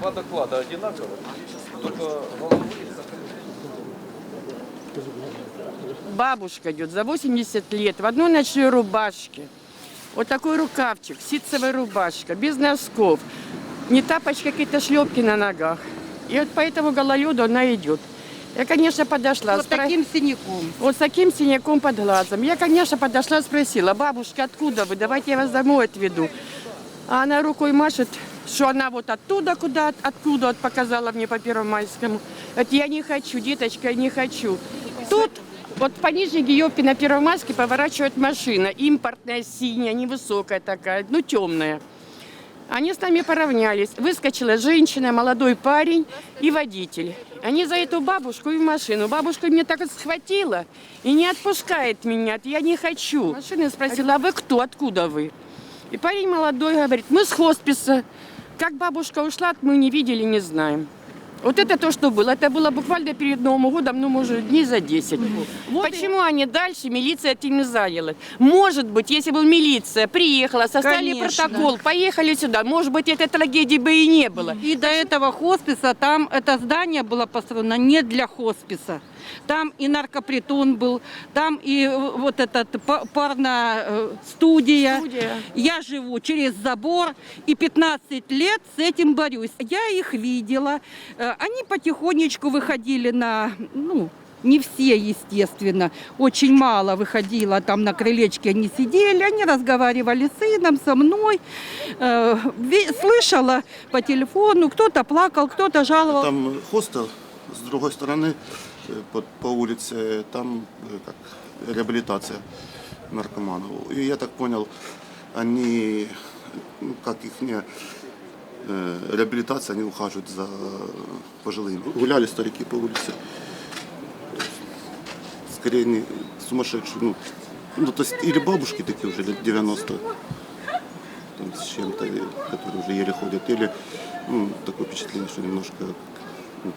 Два доклада одинаковые, только головы Бабушка идет за 80 лет в одной ночной рубашке. Вот такой рукавчик, ситцевая рубашка, без носков. Не тапочки, какие-то шлепки на ногах. И вот по этому гололеду она идет. Я, конечно, подошла. Вот спро- таким синяком. Вот с таким синяком под глазом. Я, конечно, подошла, спросила, бабушка, откуда вы? Давайте я вас домой отведу. А она рукой машет, что она вот оттуда, куда, откуда показала мне по Первомайскому. Это я не хочу, деточка, я не хочу. Тут вот по Нижней Гиевке на Первомайске поворачивает машина. Импортная, синяя, невысокая такая, ну темная. Они с нами поравнялись. Выскочила женщина, молодой парень и водитель. Они за эту бабушку и машину. Бабушка меня так вот схватила и не отпускает меня. Я не хочу. Машина спросила, а вы кто, откуда вы? И парень молодой говорит, мы с хосписа. Как бабушка ушла, мы не видели, не знаем. Вот это то, что было. Это было буквально перед Новым годом, ну, может, дней за 10. Почему они дальше, милиция этим не занялась? Может быть, если бы милиция приехала, составили Конечно. протокол, поехали сюда, может быть, этой трагедии бы и не было. И до этого хосписа там это здание было построено не для хосписа. Там и наркопритон был, там и э, вот этот порно-студия. Студия. Я живу через забор и 15 лет с этим борюсь. Я их видела. Они потихонечку выходили на, ну, не все, естественно, очень мало выходило, там на крылечке они сидели, они разговаривали с сыном, со мной. Э, Слышала по телефону, кто-то плакал, кто-то жаловался. Там хостел, с другой стороны, э, по, по улице, там э, как реабилитация наркоманов. И я так понял, они, ну, как их не реабилитация, они ухаживают за пожилыми. Гуляли старики по улице. Скорее не сумасшедшие. Ну, ну, то есть или бабушки такие уже лет 90 там, с чем-то, которые уже еле ходят, или ну, такое впечатление, что немножко ну,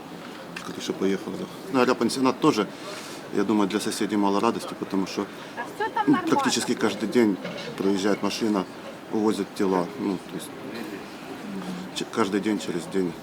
крыша поехала. Ну, а пансионат тоже, я думаю, для соседей мало радости, потому что ну, практически каждый день проезжает машина, увозят тела. Ну, то есть каждый день через день.